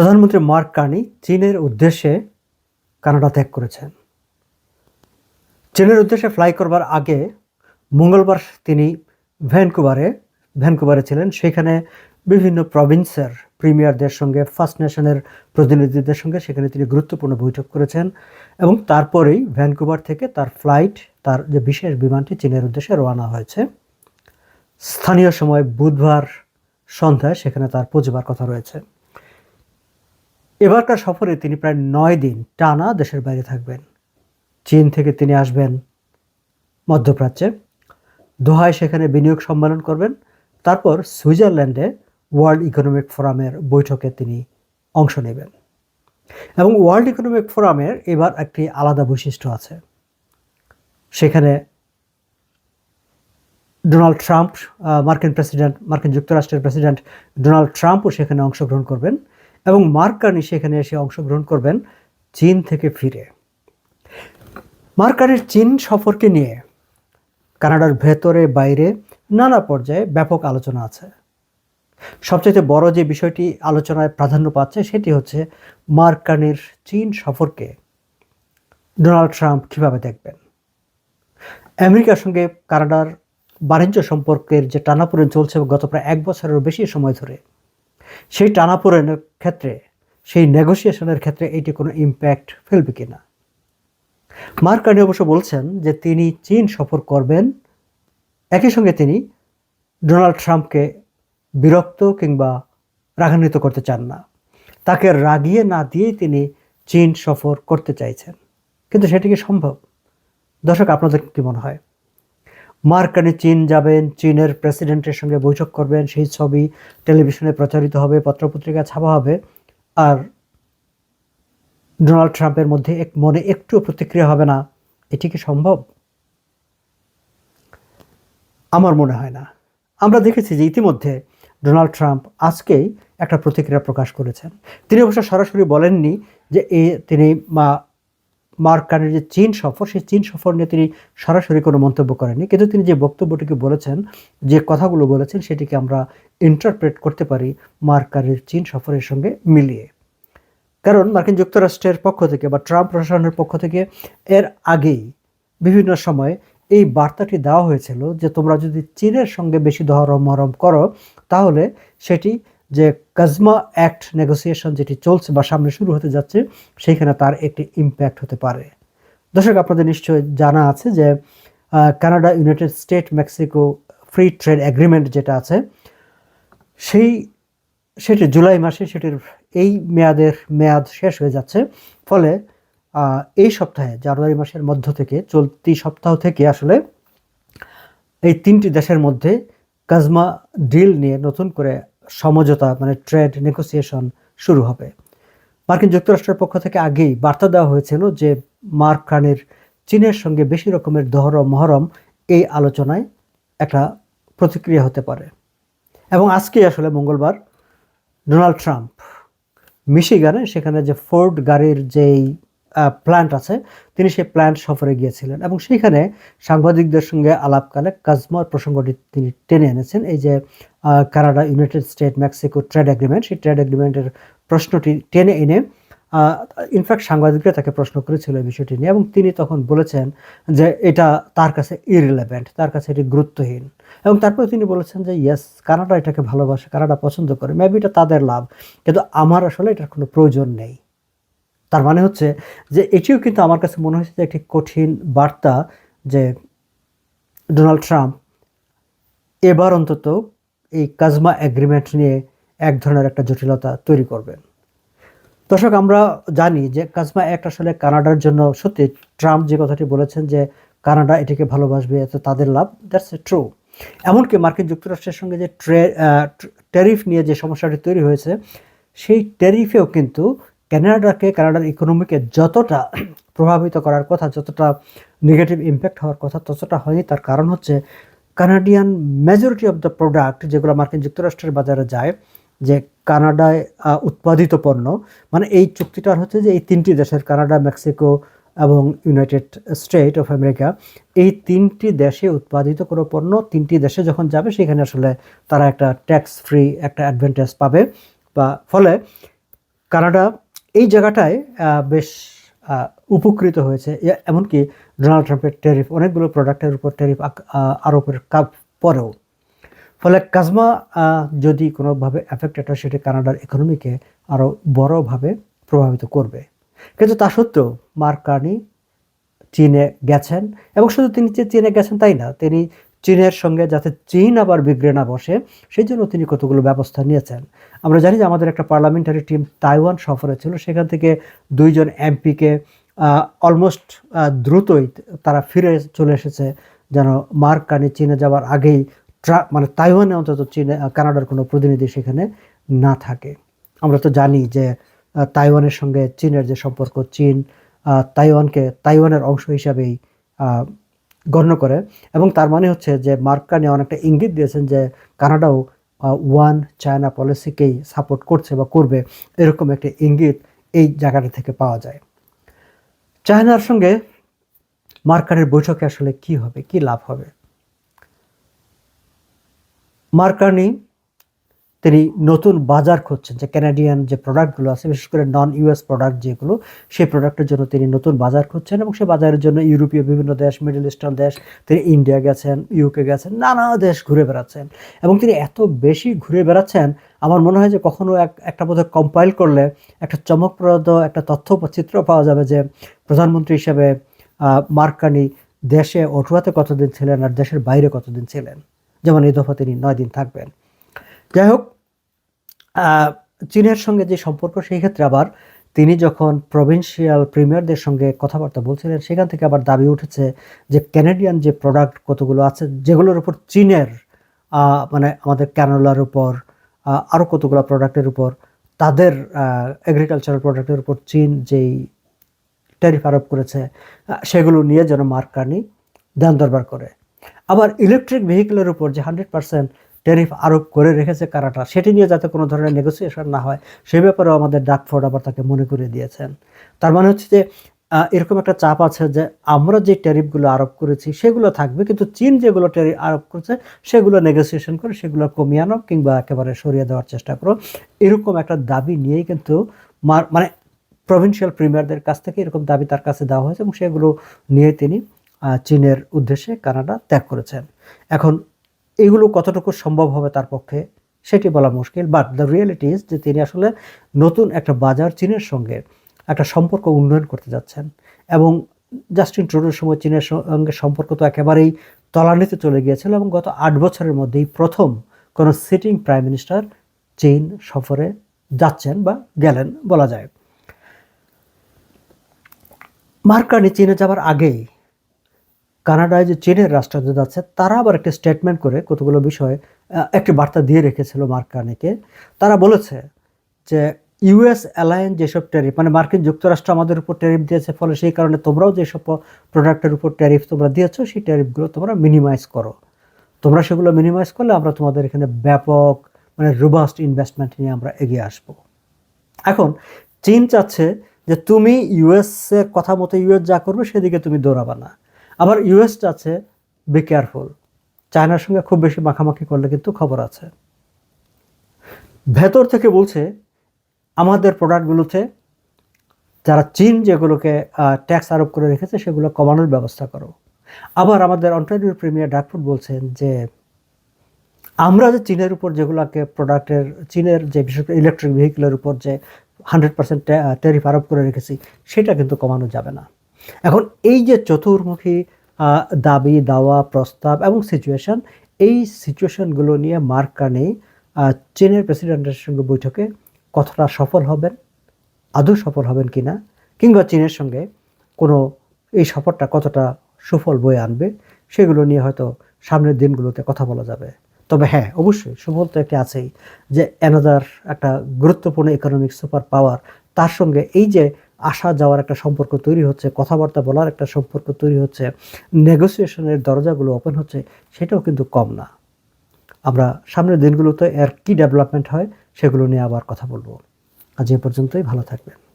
প্রধানমন্ত্রী mark Carney চীনের উদ্দেশ্যে কানাডা ত্যাগ করেছেন। চীনের উদ্দেশ্যে ফ্লাই করবার আগে মঙ্গলবার তিনি ভ্যানকুভারে ভ্যানকুভারে ছিলেন। সেখানে বিভিন্ন প্রভিন্সের প্রিমিয়ারদের সঙ্গে, ফার্স্ট নেশনের প্রতিনিধিদের সঙ্গে সেখানে তিনি গুরুত্বপূর্ণ বৈঠক করেছেন এবং তারপরেই ভ্যানকুভার থেকে তার ফ্লাইট, তার যে বিশেষ বিমানটি চীনের উদ্দেশ্যে রওনা হয়েছে। স্থানীয় সময় বুধবার সন্ধ্যায় সেখানে তার পৌঁছবার কথা রয়েছে। এবারকার সফরে তিনি প্রায় নয় দিন টানা দেশের বাইরে থাকবেন। চীন থেকে তিনি আসবেন মধ্যপ্রাচ্যে। দোহায় সেখানে বিনিয়োগ সম্মেলন করবেন। তারপর সুইজারল্যান্ডে ওয়ার্ল্ড ইকোনমিক ফোরামের বৈঠকে তিনি অংশ নেবেন। এবং ওয়ার্ল্ড ইকোনমিক ফোরামের এবার একটি আলাদা বৈশিষ্ট্য আছে। সেখানে ডোনাল্ড ট্রাম্প মার্কিন প্রেসিডেন্ট, মার্কিন যুক্তরাষ্ট্রের প্রেসিডেন্ট ডোনাল্ড ট্রাম্পও সেখানে অংশগ্রহণ করবেন। এবং মার্ক কার্নি সেখানে এসে অংশগ্রহণ করবেন চীন থেকে ফিরে। মার্ক কার্নির চীন সফরকে নিয়ে কানাডার ভেতরে বাইরে নানা পর্যায়ে ব্যাপক আলোচনা আছে। সবচেয়ে বড় যে বিষয়টি আলোচনায় প্রাধান্য পাচ্ছে সেটি হচ্ছে মার্ক কার্নির চীন সফরকে ডোনাল্ড ট্রাম্প কীভাবে দেখবেন? আমেরিকার সঙ্গে কানাডার বাণিজ্য সম্পর্কের যে টানাপোড়েন চলছে গত প্রায় এক বছরেরও বেশি সময় ধরে সেই টানাপোড়েনের ক্ষেত্রে, সেই নেগোসিয়েশনের ক্ষেত্রে এটি কোনো ইম্প্যাক্ট ফেলবে কিনা? মার্ক কার্নি অবশ্য বলছেন যে তিনি চীন সফর করবেন, একই সঙ্গে তিনি ডোনাল্ড ট্রাম্পকে বিরক্ত কিংবা রাগান্বিত করতে চান না। তাকে রাগিয়ে না দিয়েই তিনি চীন সফর করতে চাইছেন। কিন্তু সেটি কি সম্ভব? দর্শক, আপনাদের কি মনে হয়? মার্ক কার্নি চীন যাবেন, চীনের প্রেসিডেন্টের সঙ্গে বৈঠক করবেন, সেই ছবি টেলিভিশনে প্রচারিত হবে পত্রপত্রিকা ছাপা হবে। আর ডোনাল্ড ট্রাম্পের মধ্যে এক, মনে একটু প্রতিক্রিয়া হবে না। এটি কি সম্ভব? আমার মনে হয় না। আমরা দেখেছি যে ইতিমধ্যে ডোনাল্ড ট্রাম্প আজকেই একটা প্রতিক্রিয়া প্রকাশ করেছেন। তিনি অবশ্য সরাসরি বলেননি যে এ, তিনি মা মার্ক কার্নের যে চীন সফর, সেই চীন সফর নিয়ে তিনি সরাসরি কোনো মন্তব্য করেননি। কিন্তু তিনি যে বক্তব্যটিকে বলেছেন, যে কথাগুলো বলেছেন, সেটিকে আমরা ইন্টারপ্রেট করতে পারি মার্ক কার্নের চীন সফরের সঙ্গে মিলিয়ে। কারণ মার্কিন যুক্তরাষ্ট্রের পক্ষ থেকে বা ট্রাম্প প্রশাসনের পক্ষ থেকে এর আগেই বিভিন্ন সময় এই বার্তাটি দেওয়া হয়েছিল যে তোমরা যদি চীনের সঙ্গে বেশি দহরম মহরম করো, তাহলে সেটি যে কাজমা অ্যাক্ট নেগোসিয়েশন যেটি চলছে বা সামনে শুরু হতে যাচ্ছে, সেইখানে তার একটি ইম্প্যাক্ট হতে পারে। দর্শক, আপনাদের নিশ্চয়ই জানা আছে যে Canada, United State, Mexico free trade agreement যেটা আছে, সেই, সেটি জুলাই মাসে সেটির এই মেয়াদের মেয়াদ শেষ হয়ে যাচ্ছে। ফলে এই সপ্তাহে, জানুয়ারি মাসের মধ্য থেকে, চলতি সপ্তাহ থেকে আসলে এই তিনটি দেশের মধ্যে কাজমা ডিল নিয়ে নতুন করে সমঝোতা মানে ট্রেড নেগোসিয়েশন শুরু হবে। মার্কিন যুক্তরাষ্ট্রের পক্ষ থেকে আগেই বার্তা দেওয়া হয়েছিল যে মার্ক খানের চীনের সঙ্গে বেশি রকমের দহরম মহরম এই আলোচনায় একটা প্রতিক্রিয়া হতে পারে। এবং আজকে আসলে মঙ্গলবার ডোনাল্ড ট্রাম্প মিশিগানে সেখানে যে ফোর্ড গাড়ির যেই প্ল্যান্ট আছে। তিনি সেই প্ল্যান্ট সফরে গিয়েছিলেন এবং সেখানে সাংবাদিকদের সঙ্গে আলাপকালে কাজমার প্রসঙ্গটি তিনি টেনে এনেছেন। এই যে Canada United State Mexico trade agreement, সেই ট্রেড এগ্রিমেন্টের প্রশ্নটি টেনে এনে ইনফ্যাক্ট সাংবাদিকরা তাকে প্রশ্ন করেছিল এই বিষয়টি নিয়ে এবং তিনি তখন বলেছেন যে এটা তার কাছে ইরিলেভেন্ট তার কাছে এটি গুরুত্বহীন। এবং তারপরে তিনি বলেছেন যে ইয়েস কানাডা এটাকে ভালোবাসে, কানাডা পছন্দ করে মেবি এটা তাদের লাভ, কিন্তু আমার আসলে এটার কোনো প্রয়োজন নেই। তার মানে হচ্ছে যে এটিও কিন্তু আমার কাছে মনে হয়েছে যে একটি কঠিন বার্তা যে ডোনাল্ড ট্রাম্প এবার অন্তত এই কাজমা এগ্রিমেন্ট নিয়ে এক ধরনের একটা জটিলতা তৈরি করবেন দর্শক, আমরা জানি যে কাজমা অ্যাক্ট আসলে কানাডার জন্য সত্যি ট্রাম্প যে কথাটি বলেছেন যে কানাডা এটিকে ভালোবাসবে, এত তাদের লাভ দ্যাটস এ ট্রু এমনকি মার্কিন যুক্তরাষ্ট্রের সঙ্গে যে ট্রে ট্যারিফ নিয়ে যে সমস্যাটি তৈরি হয়েছে, সেই ট্যারিফেও কিন্তু কানাডাকে, কানাডার ইকোনমিকে যতটা প্রভাবিত করার কথা, যতটা নেগেটিভ ইম্প্যাক্ট হওয়ার কথা, ততটা হয়নি। তার কারণ হচ্ছে Canadian majority of the product যেগুলো মার্কিন যুক্তরাষ্ট্রের বাজারে যায়, যে কানাডায় উৎপাদিত পণ্য মানে এই চুক্তিটার হচ্ছে যে এই তিনটি দেশের, কানাডা, মেক্সিকো এবং ইউনাইটেড স্টেট অফ আমেরিকা, এই তিনটি দেশে উৎপাদিত কোনো পণ্য তিনটি দেশে যখন যাবে, সেখানে আসলে তারা একটা ট্যাক্স ফ্রি একটা অ্যাডভান্টেজ পাবে। বা, ফলে কানাডা এই জায়গাটায় বেশ উপকৃত হয়েছে। এমনকি ডোনাল্ড ট্রাম্পের ট্যারিফ অনেকগুলো প্রোডাক্টের উপর ট্যারিফ আরোপের কাপ পরেও। ফলে কাজমা যদি কোনোভাবে অ্যাফেক্টেড হয়, সেটি কানাডার ইকোনমিকে আরও বড়ভাবে প্রভাবিত করবে। কিন্তু তা সত্ত্বেও মার্ক কার্নি চীনে গেছেন, এবং শুধু তিনি চীনে গেছেন তাই না, তিনি চীনের সঙ্গে যাতে চীন আবার বিগড়ে না বসে সেই জন্য তিনি কতগুলো ব্যবস্থা নিয়েছেন। আমরা জানি যে আমাদের একটা পার্লামেন্টারি টিম তাইওয়ান সফরে ছিল, সেখান থেকে দুইজন এমপিকে অলমোস্ট দ্রুতই তারা ফিরে চলে এসেছে, যেন মার্ক কানি চীনে যাওয়ার আগেই ট্রা মানে তাইওয়ানে অন্তত চীনে কানাডার কোনো প্রতিনিধি সেখানে না থাকে। আমরা তো জানি যে তাইওয়ানের সঙ্গে চীনের যে সম্পর্ক, চীন তাইওয়ানকে, তাইওয়ানের অংশ হিসাবেই গণ্য করে এবং তার মানে হচ্ছে যে মার্ক কানি অনেকটা ইঙ্গিত দিয়েছেন যে কানাডাও ওয়ান চায়না পলিসিকেই সাপোর্ট করছে বা করবে। এরকম একটা ইঙ্গিত এই জায়গাটা থেকে পাওয়া যায়। চায়নার সঙ্গে মার্কানের বৈঠকে আসলে কি হবে, কি লাভ হবে? মার্কানি তিনি নতুন বাজার খুঁজছেন যে ক্যানাডিয়ান যে প্রোডাক্টগুলো আছে, বিশেষ করে নন ইউএস প্রোডাক্ট যেগুলো, সেই প্রোডাক্টের জন্য তিনি নতুন বাজার খুঁজছেন এবং সেই বাজারের জন্য ইউরোপীয় বিভিন্ন দেশ মিডল ইস্টার্ন দেশ, তিনি ইন্ডিয়া গেছেন ইউকে গেছেন, নানা দেশ ঘুরে বেড়াচ্ছেন। এবং তিনি এত বেশি ঘুরে বেড়াচ্ছেন, আমার মনে হয় যে কখনো এক, একটা বোধহয় কম্পাইল করলে একটা চমকপ্রদ একটা তথ্য চিত্র পাওয়া যাবে যে প্রধানমন্ত্রী হিসেবে মার্কানি দেশে অটুয়াতে কতদিন ছিলেন আর দেশের বাইরে কতদিন ছিলেন। যেমন এই দফা তিনি নয় দিন থাকবেন। যাই হোক চীনের সঙ্গে যে সম্পর্ক, সেই ক্ষেত্রে আবার তিনি যখন প্রভিন্সিয়াল প্রিমিয়ারদের সঙ্গে কথাবার্তা বলছিলেন, সেখান থেকে আবার দাবি উঠেছে যে ক্যানাডিয়ান যে প্রোডাক্ট কতগুলো আছে, যেগুলোর উপর চীনের মানে আমাদের ক্যানোলার উপর আরও কতগুলো প্রোডাক্টের উপর, তাদের এগ্রিকালচারাল প্রোডাক্টের উপর চীন যেই ট্যারিফ আরোপ করেছে সেগুলো নিয়ে যেন মার্কানি দান দরবার করে। আবার ইলেকট্রিক ভেহিকেলের উপর যে হান্ড্রেড পার্সেন্ট ট্যারিফ আরোপ করে রেখেছে কারাটা। সেটি নিয়ে যাতে কোনো ধরনের নেগোসিয়েশন না হয়, সেই ব্যাপারেও আমাদের ডাকফোর্ড আবার তাকে মনে করিয়ে দিয়েছেন। তার মানে হচ্ছে যে এরকম একটা চাপ আছে যে, আমরা যে ট্যারিফগুলো আরোপ করেছি সেগুলো থাকবে, কিন্তু চীন যেগুলো ট্যারিফ আরোপ করেছে সেগুলো নেগোসিয়েশন করে সেগুলো কমিয়ে আনো কিংবা একেবারে সরিয়ে দেওয়ার চেষ্টা করো। এরকম একটা দাবি নিয়েই কিন্তু মানে প্রভিন্সিয়াল প্রিমিয়ারদের কাছ থেকে এরকম দাবি তার কাছে দেওয়া হয়েছে এবং সেগুলো নিয়ে তিনি চীনের উদ্দেশ্যে কানাডা ত্যাগ করেছেন। এখন এগুলো কতটুকু সম্ভব হবে তার পক্ষে সেটি বলা মুশকিল বাট দ্য রিয়েলিটি ইজ যে তিনি আসলে নতুন একটা বাজার চীনের সঙ্গে একটা সম্পর্ক উন্নয়ন করতে যাচ্ছেন এবং জাস্টিন ট্রুডোর সময় চীনের সঙ্গে সম্পর্ক তো একেবারেই তলানিতে চলে গিয়েছিল এবং গত আট বছরের মধ্যেই প্রথম কোনো সিটিং প্রাইম মিনিস্টার চীন সফরে যাচ্ছেন বা গেলেন বলা যায়। মার্কানি চীনে যাওয়ার আগেই কানাডায় যে চীনের রাষ্ট্রদূত আছে, তারা আবার একটা স্টেটমেন্ট করে কতগুলো বিষয়ে একটি বার্তা দিয়ে রেখেছিল মার্কানিকে তারা বলেছে যে ইউএস অ্যালায়েন্স যেসব ট্যারিফ মানে মার্কিন যুক্তরাষ্ট্র আমাদের উপর ট্যারিফ দিয়েছে, ফলে সেই কারণে তোমরাও যেসব প্রোডাক্টের উপর ট্যারিফ তোমরা দিয়েছ, সেই ট্যারিফগুলো তোমরা মিনিমাইজ করো। তোমরা সেগুলো মিনিমাইজ করলে আমরা তোমাদের এখানে ব্যাপক মানে রোবাস্ট ইনভেস্টমেন্ট নিয়ে আমরা এগিয়ে আসব। এখন, চীন চাচ্ছে যে তুমি ইউএস এর কথা মতো ইউএস যা করবে, সেদিকে তুমি দৌড়াবা না। আবার ইউএস আছে বি কেয়ারফুল চায়নার সঙ্গে খুব বেশি মাখামাখি করলে কিন্তু খবর আছে। ভেতর থেকে বলছে, আমাদের প্রোডাক্টগুলোতে যারা চীন যেগুলোকে ট্যাক্স আরোপ করে রেখেছে, সেগুলো কমানোর ব্যবস্থা করো। আবার আমাদের অন্টারিও প্রিমিয়ার ডাকফুড বলছেন যে, আমরা যে চীনের উপর যেগুলোকে প্রোডাক্টের চীনের যে বিশেষ করে ইলেকট্রিক ভেহিকেলের উপর যে হান্ড্রেড পার্সেন্ট ট্যারিফ আরোপ করে রেখেছি, সেটা কিন্তু কমানো যাবে না। এখন এই যে চতুর্মুখী দাবি, দাওয়া, প্রস্তাব এবং সিচুয়েশন এই সিচুয়েশনগুলো নিয়ে মার্ক কানে চীনের প্রেসিডেন্টের সঙ্গে বৈঠকে কতটা সফল হবেন, আদৌ সফল হবেন কিনা, কিংবা চীনের সঙ্গে কোনো এই সফরটা কতটা সুফল বয়ে আনবে, সেগুলো নিয়ে হয়তো সামনের দিনগুলোতে কথা বলা যাবে। তবে হ্যাঁ অবশ্যই সুফল তো একটি আছেই যে অ্যানাদার একটা গুরুত্বপূর্ণ ইকোনমিক সুপার পাওয়ার তার সঙ্গে এই যে আসা যাওয়ার একটা সম্পর্ক তৈরি হচ্ছে, কথাবার্তা বলার একটা সম্পর্ক তৈরি হচ্ছে নেগোসিয়েশনের দরজাগুলো ওপেন হচ্ছে, সেটাও কিন্তু কম না। আমরা সামনের দিনগুলোতে এর কী ডেভেলপমেন্ট হয় সেগুলো নিয়ে আবার কথা বলব। আজ এ পর্যন্তই, ভালো থাকবেন।